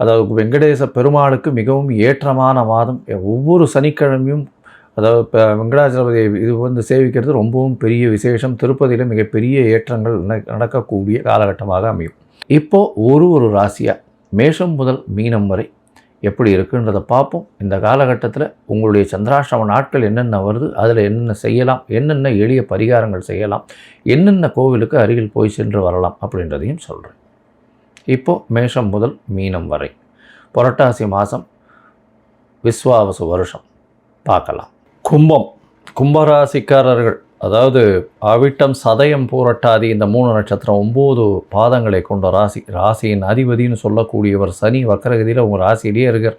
அதாவது வெங்கடேச பெருமாளுக்கு மிகவும் ஏற்றமான மாதம் ஒவ்வொரு சனிக்கிழமையும் அதாவது இப்போ வெங்கடாச்சலபதியை இது வந்து சேவிக்கிறது ரொம்பவும் பெரிய விசேஷம். திருப்பதியில் மிகப்பெரிய ஏற்றங்கள் நடக்கக்கூடிய காலகட்டமாக அமையும். இப்போது ஒரு ஒரு ராசியாக மேஷம் முதல் மீனம் வரை எப்படி இருக்குன்றதை பார்ப்போம். இந்த காலகட்டத்தில் உங்களுடைய சந்திராஷ்டம நாட்கள் என்னென்ன வருது அதில் என்னென்ன செய்யலாம் என்னென்ன எளிய பரிகாரங்கள் செய்யலாம் என்னென்ன கோவிலுக்கு அருகில் போய் சென்று வரலாம் அப்படின்றதையும் சொல்கிறேன் இப்போது மேஷம் முதல் மீனம் வரை. புரட்டாசி மாதம் விஸ்வாவசு வருஷம். பார்க்கலாம். கும்பம். கும்பராசிக்காரர்கள் அதாவது அவிட்டம் சதயம் பூரட்டாதி இந்த மூணு நட்சத்திரம் ஒம்பது பாதங்களை கொண்ட ராசி ராசியின் அதிபதின்னு சொல்லக்கூடியவர் சனி வக்கரகதியில் உங்கள் ராசியிலேயே இருக்கார்.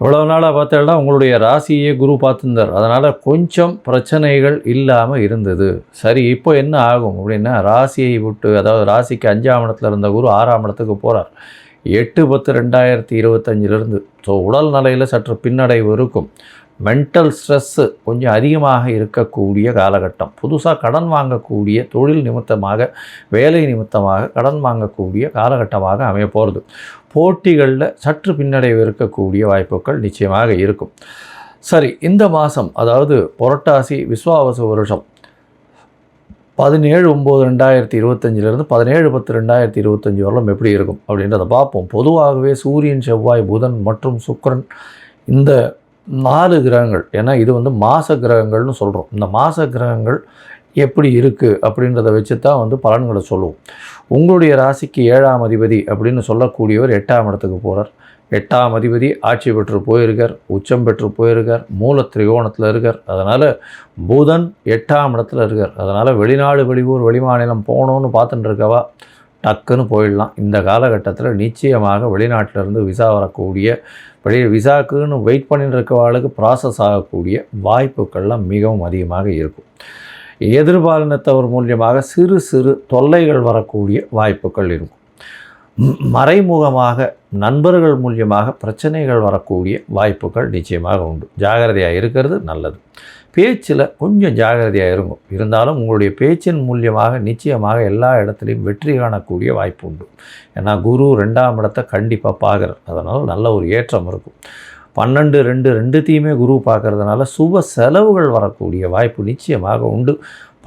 இவ்வளோ நாளாக பார்த்தேன்னா உங்களுடைய ராசியே குரு பார்த்துருந்தார். அதனால் கொஞ்சம் பிரச்சனைகள் இல்லாமல் இருந்தது. சரி இப்போ என்ன ஆகும் அப்படின்னா ராசியை விட்டு அதாவது ராசிக்கு அஞ்சாம் இடத்துல இருந்த குரு ஆறாம் இடத்துக்கு போகிறார் எட்டு பத்து ரெண்டாயிரத்தி இருபத்தஞ்சிலிருந்து. ஸோ உடல் நிலையில் சற்று பின்னடைவு இருக்கும். மென்டல் ஸ்ட்ரெஸ்ஸு கொஞ்சம் அதிகமாக இருக்கக்கூடிய காலகட்டம். புதுசாக கடன் வாங்கக்கூடிய தொழில் நிமித்தமாக வேலை நிமித்தமாக கடன் வாங்கக்கூடிய காலகட்டமாக அமைய போகிறது போட்டிகளில் சற்று பின்னடைவு இருக்கக்கூடிய வாய்ப்புகள் நிச்சயமாக இருக்கும். சரி இந்த மாதம் அதாவது புரட்டாசி விஸ்வாவச வருஷம் பதினேழு ஒம்பது ரெண்டாயிரத்தி இருபத்தஞ்சிலிருந்து பதினேழு பத்து ரெண்டாயிரத்தி இருபத்தஞ்சி வரலாம் எப்படி இருக்கும் அப்படின்றத பார்ப்போம். பொதுவாகவே சூரியன் செவ்வாய் புதன் மற்றும் சுக்கிரன் இந்த நாலு கிரகங்கள். ஏன்னா இது வந்து மாச கிரகங்கள்னு சொல்கிறோம் இந்த மாச கிரகங்கள் எப்படி இருக்குது அப்படின்றத வச்சு தான் வந்து பலன்களை சொல்லுவோம். உங்களுடைய ராசிக்கு ஏழாம் அதிபதி அப்படின்னு சொல்லக்கூடியவர் எட்டாம் இடத்துக்கு போகிறார் எட்டாம் அதிபதி ஆட்சி பெற்று போயிருக்கார் உச்சம் பெற்று போயிருக்கார் மூல திரிகோணத்தில் இருக்கார். அதனால் புதன் எட்டாம் இடத்துல இருக்கார். அதனால் வெளிநாடு வெளியூர் வெளிமாநிலம் போகணுன்னு பார்த்துட்டு இருக்கவா? டக்குன்னு போயிடலாம். இந்த காலகட்டத்தில் நிச்சயமாக வெளிநாட்டிலேருந்து விசா வரக்கூடிய வெளி விசாக்குன்னு வெயிட் பண்ணிட்டு இருக்கவாளுக்கு ப்ராசஸ் ஆகக்கூடிய வாய்ப்புகள்லாம் மிகவும் அதிகமாக இருக்கும். எதிர்பாலினத்தவர் மூலியமாக சிறு சிறு தொல்லைகள் வரக்கூடிய வாய்ப்புகள் இருக்கும். மறைமுகமாக நண்பர்கள் மூலியமாக பிரச்சனைகள் வரக்கூடிய வாய்ப்புகள் நிச்சயமாக உண்டு. ஜாகிரதையாக இருக்கிறது நல்லது. பேச்சில் கொஞ்சம் ஜாகிரதையாக இருக்கும் இருந்தாலும் உங்களுடைய பேச்சின் மூலியமாக நிச்சயமாக எல்லா இடத்துலையும் வெற்றி காணக்கூடிய வாய்ப்பு உண்டு. ஏன்னா குரு ரெண்டாம் இடத்தை கண்டிப்பாக பார்க்குறார். அதனால் நல்ல ஒரு ஏற்றம் இருக்கும். பன்னெண்டு ரெண்டு ரெண்டுத்தையுமே குரு பார்க்குறதுனால சுப செலவுகள் வரக்கூடிய வாய்ப்பு நிச்சயமாக உண்டு.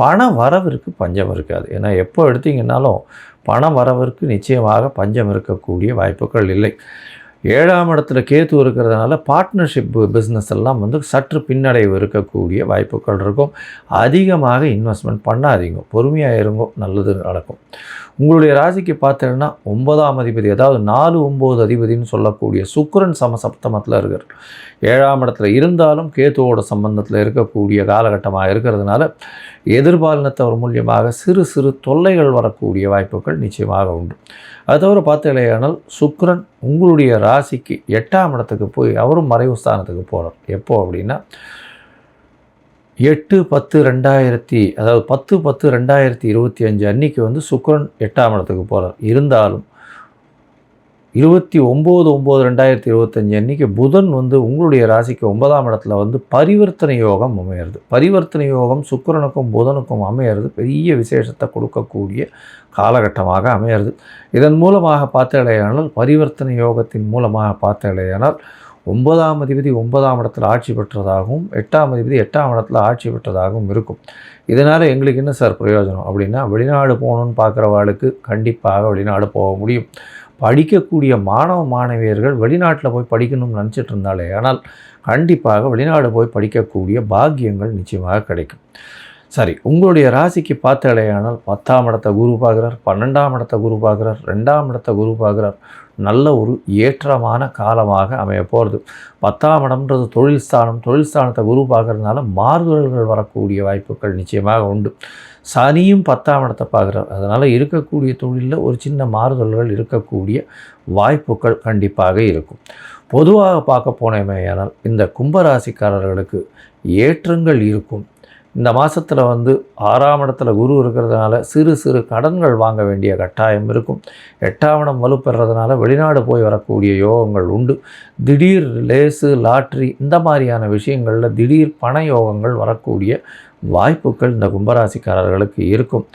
பண வரவிற்கு பஞ்சம் இருக்காது. ஏன்னா எப்போ எடுத்தீங்கன்னாலும் பணம் வரவிற்கு நிச்சயமாக பஞ்சம் இருக்கக்கூடிய வாய்ப்புகள் இல்லை. ஏழாம் இடத்துல கேத்து இருக்கிறதுனால பார்ட்னர்ஷிப் பிஸ்னஸ் எல்லாம் வந்து சற்று பின்னடைவு இருக்கக்கூடிய வாய்ப்புகள் இருக்கும். அதிகமாக இன்வெஸ்ட்மெண்ட் பண்ணாதீங்க. பொறுமையாக இருங்கோ. நல்லது நடக்கும். உங்களுடைய ராசிக்கு பார்த்தீங்கன்னா ஒன்பதாம் அதிபதி அதாவது நாலு ஒம்பது அதிபதினு சொல்லக்கூடிய சுக்கிரன் சமசப்தமத்தில் இருக்கார். ஏழாம் இடத்துல இருந்தாலும் கேத்துவோட சம்பந்தத்தில் இருக்கக்கூடிய காலகட்டமாக இருக்கிறதுனால எதிர்பாலினத்தவர் மூலியமாக சிறு சிறு தொல்லைகள் வரக்கூடிய வாய்ப்புகள் நிச்சயமாக உண்டு. அது தவிர பார்த்தீங்களேயானால் சுக்ரன் உங்களுடைய ராசிக்கு எட்டாம் இடத்துக்கு போய் அவரும் மறைவு ஸ்தானத்துக்கு போகிறார் எப்போ அப்படின்னா எட்டு பத்து ரெண்டாயிரத்தி அதாவது பத்து பத்து ரெண்டாயிரத்தி இருபத்தி அஞ்சு அன்னைக்கு வந்து சுக்ரன் எட்டாம் இடத்துக்கு போகிறார் இருந்தாலும் இருபத்தி ஒம்பது ஒம்பது ரெண்டாயிரத்தி இருபத்தஞ்சி அன்னைக்கு புதன் வந்து உங்களுடைய ராசிக்கு ஒன்பதாம் இடத்துல வந்து பரிவர்த்தனை யோகம் அமையிறது. பரிவர்த்தனை யோகம் சுக்கரனுக்கும் புதனுக்கும் அமையிறது பெரிய விசேஷத்தை கொடுக்கக்கூடிய காலகட்டமாக அமையிறது. இதன் மூலமாக பார்த்தடையானால் பரிவர்த்தனை யோகத்தின் மூலமாக பார்த்தடையானால் ஒன்பதாம் அதிபதி ஒன்பதாம் இடத்துல ஆட்சி பெற்றதாகவும் எட்டாம் அதிபதி எட்டாம் இடத்துல ஆட்சி பெற்றதாகவும் இருக்கும். இதனால் எங்களுக்கு என்ன சார் பிரயோஜனம் அப்படின்னா வெளிநாடு போகணுன்னு பார்க்குறவாளுக்கு கண்டிப்பாக வெளிநாடு போக முடியும். படிக்கக்கூடிய மாணவ மாணவியர்கள் வெளிநாட்டில் போய் படிக்கணும்னு நினச்சிட்டு இருந்தாலே ஆனால் கண்டிப்பாக வெளிநாடு போய் படிக்கக்கூடிய பாக்கியங்கள் நிச்சயமாக கிடைக்கும். சரி உங்களுடைய ராசிக்கு பார்த்தாலேயானால் பத்தாம் இடத்த குரு பார்க்குறார் பன்னெண்டாம் இடத்த குரு பார்க்குறார் ரெண்டாம் இடத்த குரு பார்க்குறார். நல்ல ஒரு ஏற்றமான காலமாக அமைய போகிறது பத்தாம் இடம்ன்றது தொழில் ஸ்தானம் தொழில் ஸ்தானத்தை குரு பார்க்குறதுனால மாறுதல்கள் வரக்கூடிய வாய்ப்புகள் நிச்சயமாக உண்டு. சனியும் பத்தாம் இடத்தை பார்க்குறார். அதனால் இருக்கக்கூடிய தொழிலில் ஒரு சின்ன மாறுதல்கள் இருக்கக்கூடிய வாய்ப்புகள் கண்டிப்பாக இருக்கும். பொதுவாக பார்க்க போனேமேயானால் இந்த கும்பராசிக்காரர்களுக்கு ஏற்றங்கள் இருக்கும். இந்த மாதத்தில் வந்து ஆறாம் இடத்துல குரு இருக்கிறதுனால சிறு சிறு கடன்கள் வாங்க வேண்டிய கட்டாயம் இருக்கும். எட்டாம் இடம் வலுப்பெறதுனால வெளிநாடு போய் வரக்கூடிய யோகங்கள் உண்டு. திடீர் லேசு லாட்ரி இந்த மாதிரியான விஷயங்களில் திடீர் பண யோகங்கள் வரக்கூடிய வாய்ப்புகள் இந்த கும்பராசிக்காரர்களுக்கு இருக்கும்.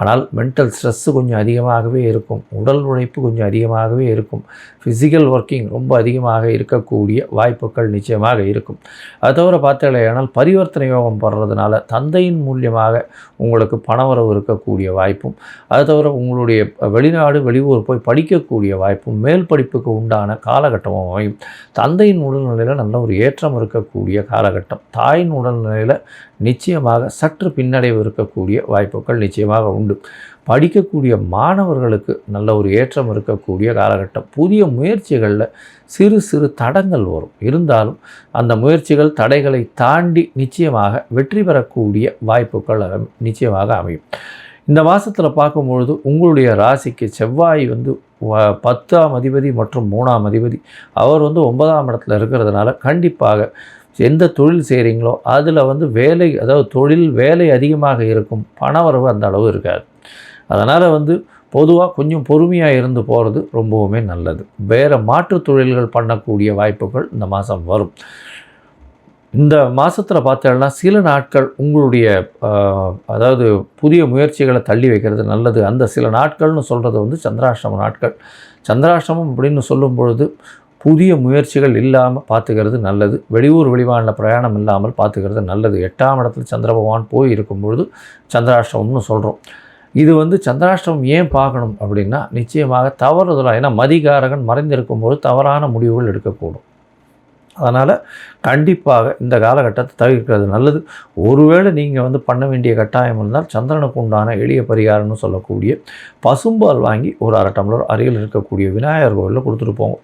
ஆனால் மென்டல் ஸ்ட்ரெஸ்ஸு கொஞ்சம் அதிகமாகவே இருக்கும். உடல் உழைப்பு கொஞ்சம் அதிகமாகவே இருக்கும். ஃபிசிக்கல் ஒர்க்கிங் ரொம்ப அதிகமாக இருக்கக்கூடிய வாய்ப்புகள் நிச்சயமாக இருக்கும். அது தவிர பார்த்தாலேயானால் பரிவர்த்தனை யோகம் போடுறதுனால தந்தையின் மூலியமாக உங்களுக்கு பணவரவு இருக்கக்கூடிய வாய்ப்பும் அது தவிர உங்களுடைய வெளிநாடு வெளியூர் போய் படிக்கக்கூடிய வாய்ப்பும் மேல் படிப்புக்கு உண்டான காலகட்டமும் அமையும். தந்தையின் உடல்நிலையில் நல்ல ஒரு ஏற்றம் இருக்கக்கூடிய காலகட்டம். தாயின் உடல்நிலையில் நிச்சயமாக சற்று பின்னடைவு இருக்கக்கூடிய வாய்ப்புகள் நிச்சயமாக உண்டு. படிக்கக்கூடிய மாணவர்களுக்கு நல்ல ஒரு ஏற்றம் இருக்கக்கூடிய காலகட்டம். புதிய முயற்சிகளில் சிறு சிறு தடங்கள் வரும். இருந்தாலும் அந்த முயற்சிகள் தடைகளை தாண்டி நிச்சயமாக வெற்றி பெறக்கூடிய வாய்ப்புகள் நிச்சயமாக அமையும். இந்த மாதத்தில் பார்க்கும்பொழுது உங்களுடைய ராசிக்கு செவ்வாய் வந்து பத்தாம் அதிபதி மற்றும் மூணாம் அதிபதி. அவர் வந்து ஒன்பதாம் இடத்துல இருக்கிறதுனால கண்டிப்பாக எந்த தொழில் செய்கிறீங்களோ அதில் வந்து வேலை அதாவது தொழில் வேலை அதிகமாக இருக்கும் பண வரவு அந்த அளவு இருக்காது. அதனால் வந்து பொதுவாக கொஞ்சம் பொறுமையாக இருந்து போகிறது ரொம்பவுமே நல்லது. வேறு மாற்று தொழில்கள் பண்ணக்கூடிய வாய்ப்புகள் இந்த மாதம் வரும். இந்த மாதத்தில் பார்த்தோம்னா சில நாட்கள் உங்களுடைய அதாவது புதிய முயற்சிகளை தள்ளி வைக்கிறது நல்லது. அந்த சில நாட்கள்னு சொல்கிறது வந்து சந்திராஷ்டம நாட்கள். சந்திராஷ்டமம் அப்படின்னு சொல்லும் பொழுது புதிய முயற்சிகள் இல்லாமல் பார்த்துக்கிறது நல்லது. வெளியூர் வெளிவானில் பிரயாணம் இல்லாமல் பார்த்துக்கிறது நல்லது. எட்டாம் இடத்துல சந்திர பகவான் போய் இருக்கும்பொழுது சந்திராஷ்டமம்னு சொல்கிறோம் இது வந்து சந்திராஷ்டமம் ஏன் பார்க்கணும் அப்படின்னா நிச்சயமாக தவறுதலாக ஏன்னா மதிகாரகன் மறைந்திருக்கும்போது தவறான முடிவுகள் எடுக்கக்கூடும். அதனால் கண்டிப்பாக இந்த காலகட்டத்தை தவிர்க்கிறது நல்லது. ஒருவேளை நீங்கள் வந்து பண்ண வேண்டிய கட்டாயம் இருந்தால் சந்திரனுக்கு உண்டான எளிய பரிகாரம்னு சொல்லக்கூடிய பசும்பால் வாங்கி ஒரு அரை டம்ளர் அருகில் இருக்கக்கூடிய விநாயகர் கோவிலில் கொடுத்துட்டு போங்க.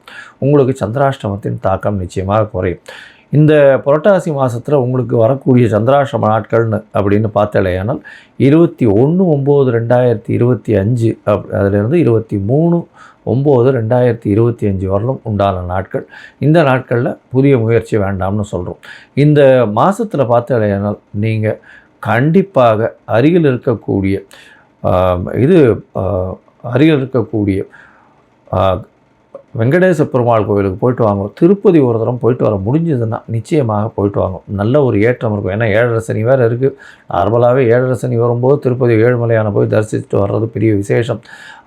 உங்களுக்கு சந்திராஷ்டமத்தின் தாக்கம் நிச்சயமாக குறையும். இந்த புரட்டாசி மாதத்தில் உங்களுக்கு வரக்கூடிய சந்திராசிரம நாட்கள்னு அப்படின்னு பார்த்தாலேயானால் இருபத்தி ஒன்று ஒம்பது ரெண்டாயிரத்தி இருபத்தி அஞ்சு அப் அதிலிருந்து இருபத்தி மூணு ஒம்பது ரெண்டாயிரத்தி இருபத்தி அஞ்சு வரலும் உண்டான நாட்கள். இந்த நாட்களில் புதிய முயற்சி வேண்டாம்னு சொல்கிறோம் இந்த மாதத்தில் பார்த்தாலேயானால் நீங்கள் கண்டிப்பாக அருகில் இருக்கக்கூடிய இது அருகில் இருக்கக்கூடிய வெங்கடேச பெருமாள் கோவிலுக்கு போயிட்டு வாங்க. திருப்பதி ஒரு தரம் போயிட்டு வர முடிஞ்சதுன்னா நிச்சயமாக போயிட்டு வாங்க. நல்ல ஒரு ஏற்றம் இருக்கும். ஏன்னா ஏழரை சனி வேறு இருக்குது நார்மலாகவே ஏழரை சனி வரும்போது திருப்பதி ஏழுமலையான போய் தரிசிச்சுட்டு வர்றது பெரிய விசேஷம்.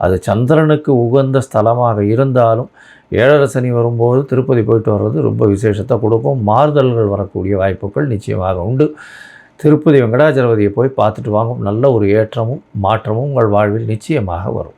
அது சந்திரனுக்கு உகந்த ஸ்தலமாக இருந்தாலும் ஏழரை சனி வரும்போது திருப்பதி போயிட்டு வர்றது ரொம்ப விசேஷத்தை கொடுக்கும். மாறுதல்கள் வரக்கூடிய வாய்ப்புகள் நிச்சயமாக உண்டு. திருப்பதி வெங்கடாஜலபதியை போய் பார்த்துட்டு வாங்கும் நல்ல ஒரு ஏற்றமும் மாற்றமும் உங்கள் வாழ்வில் நிச்சயமாக வரும்.